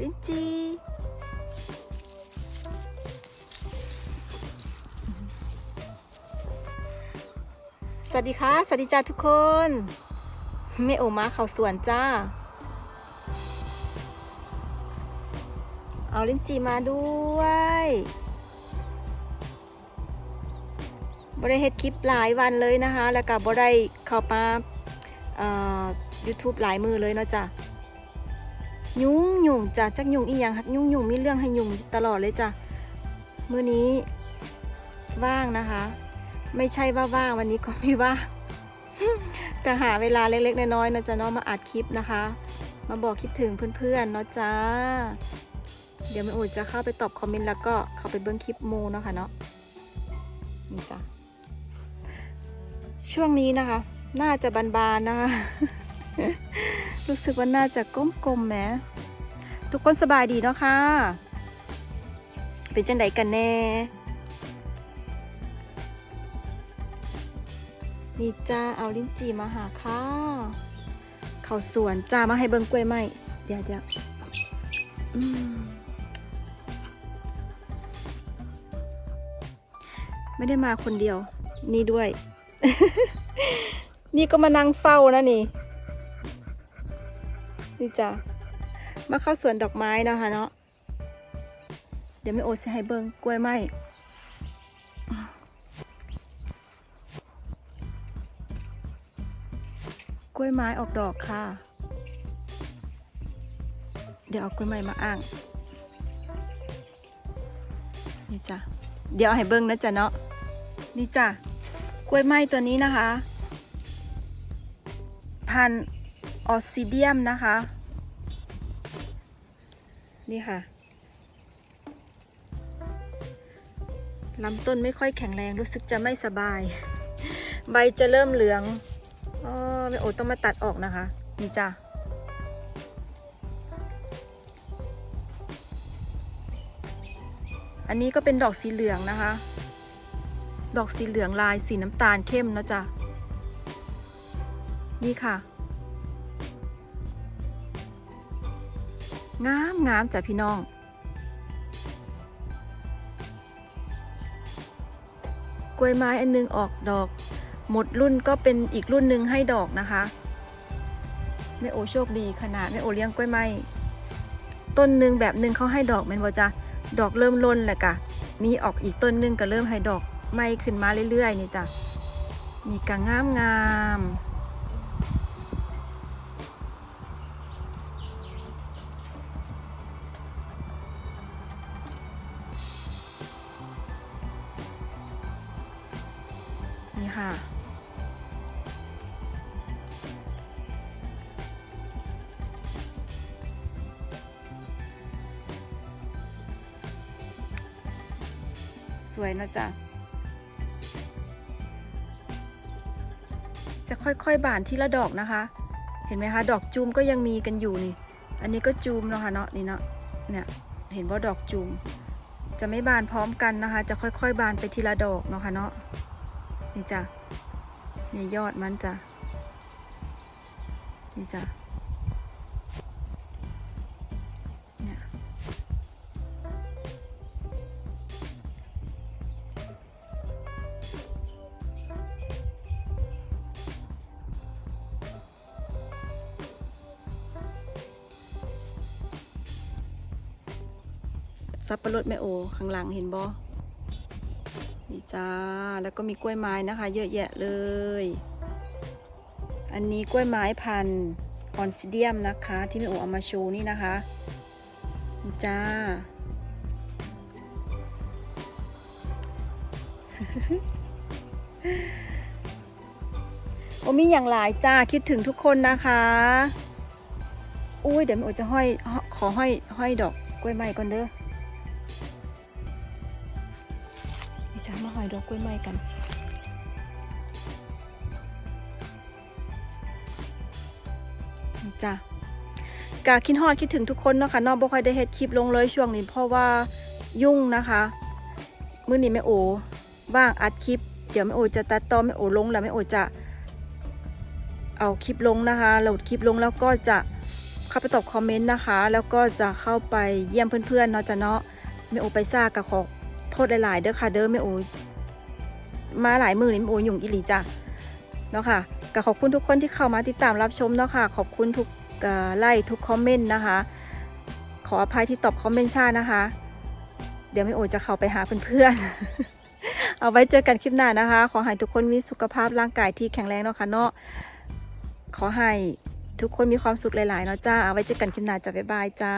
ลิ้นจีสวัสดีค่ะ สวัสดีจ้าทุกคนแม่โอมาเขาสวนจ้า เอาลิ้นจีมาด้วยบได้เฮ็ดคลิปหลายวันเลยนะคะ แล้วก็บ่ได้เข้ามาเอ่อ YouTube หลายมือเลยเนาะจ้ะ ยุ่งยุ่งจ้ะจักยุ่งอีหยังฮักยุ่งยุ่งมีเรื่องให้ยุ่งตลอดเลยจ้ะมื้อนี้ว่างนะคะ ไม่ใช่ว่าว่างวันนี้ก็ไม่ว่างก็หาเวลาเล็กๆน้อยๆนะจ๊ะเนาะมาอัดคลิปนะคะ มาบอกคิดถึงเพื่อนๆเนาะจ้าเดี๋ยวแม่อุ๋ยจะเข้าไปตอบคอมเมนต์แล้วก็เข้าไปเบิ้งคลิปโมเนาะค่ะเนาะนี่จ้ะช่วงนี้นะคะ น่าจะบานๆนะคะ รู้สึกว่าน่าจะก้มๆแหมทุกคนสบายดีเนาะค่ะ เป็นจังไดกันแน่ นี่จ้าเอาลิ้นจี่มาหาค่ะ เขาสวนจ้ามาให้เบิ้งกล้วยไหมเดี๋ยวเดี๋ยวไม่ได้มาคนเดียว นี่ด้วย นี่ก็มานั่งเฝ้านะนี่ นี่จ้ามาเข้าสวนดอกไม้นะคะเนาะเดี๋ยวไม่โอจะให้เบิ้งกล้วยไหมกล้วยไม้ออกดอกค่ะ เดี๋ยวเอากล้วยไม้มาอ้างนี่จ้ะเดี๋ยวให้เบิ้งนะจ๊ะเนาะนี่จ้ะกล้วยไม้ตัวนี้นะคะ พันธุ์ ออสซิเดียมนะคะ นี่ค่ะลำต้นไม่ค่อยแข็งแรงรู้สึกจะไม่สบาย ใบจะเริ่มเหลืองอ๋อแม่โอต้องมาตัดออกนะคะ นี่จ้ะอันนี้ก็เป็นดอกสีเหลืองนะคะ ดอกสีเหลืองลายสีน้ำตาลเข้มนะจ้ะนี่ค่ะ งามงามจ้ะพี่น้อง กล้วยไม้อันนึงออกดอก หมดรุ่นก็เป็นอีกรุ่นหนึ่งให้ดอกนะคะแม่โอโชคดีขนาดแม่โอเลี้ยงกล้วยไม้ต้นหนึ่งแบบหนึ่งเขาให้ดอกแมันว่าจะดอกเริ่มล้นแหละกะมีออกอีกต้นหนึ่งก็เริ่มให้ดอกไม้ขึ้นมาเรื่อยๆนี่จ้ะนี่กะงามงาม ค่ะ สวยนะจ๊ะ จะค่อยๆ บานทีละดอกนะคะ เห็นไหมคะ ดอกจูมก็ยังมีกันอยู่นี่ อันนี้ก็จูมเนาะค่ะเนาะนี่เนาะ เนี่ย เห็นว่าดอกจูมจะไม่บานพร้อมกันนะคะ จะค่อยๆ บานไปทีละดอกเนาะค่ะเนาะ นี่จ้ะนี่ยอดมันจ้ะนี่จ้ะเนี่ยสับปะรดแม่โอข้างหลังเห็นบ่ นี่จ้า แล้วก็มีกล้วยไม้นะคะ เยอะแยะเลย อันนี้กล้วยไม้พันธุ์ออนซิเดียมนะคะ ที่แม่โอเอามาโชว์นี่นะคะ นี่จ้า โอ้มีอย่างหลายจ้า คิดถึงทุกคนนะคะอุ้ยเดี๋ยวแม่โอจะห้อยขอห้อยห้อยดอกกล้วยไม้ก่อนเด้อ อยดอกกล้วยไม้กันจ้ากาคิดฮอดคิดถึงทุกคนเนาะค่ะเนอกบ่ค่อยได้เฮ็ดคลิปลงเลยช่วงนี้เพราะว่ายุ่งนะคะมื้อนี้แม่โอว่างอัดคลิป เดี๋ยวแม่โอจะตัดต่อแม่โอลงแล้วแม่โอจะเอาคลิปลงนะคะโหลดคลิปลงแล้วก็จะเข้าไปตอบคอมเมนต์นะคะ แล้วก็จะเข้าไปเยี่ยมเพื่อนๆเนาะจ้ะเนาะแม่โอไปซ่ากับขอโทษหลายๆเด้อค่ะเด้อแม่โอ มาหลายมือนี่แม่โอยุ่งอีหลีจ้ะเนาะค่ะก็ขอบคุณทุกคนที่เข้ามาติดตามรับชมเนาะค่ะ ขอบคุณทุกไลค์ทุกคอมเมนต์นะคะ ขออภัยที่ตอบคอมเมนต์ช้านะคะ เดี๋ยวแม่โอจะเข้าไปหาเพื่อนๆ เอาไว้เจอกันคลิปหน้านะคะ ขอให้ทุกคนมีสุขภาพร่างกายที่แข็งแรงเนาะค่ะเนาะ ขอให้ทุกคนมีความสุขหลายๆเนาะจ้า เอาไว้เจอกันคลิปหน้าจ้าบ๊ายบายจ้า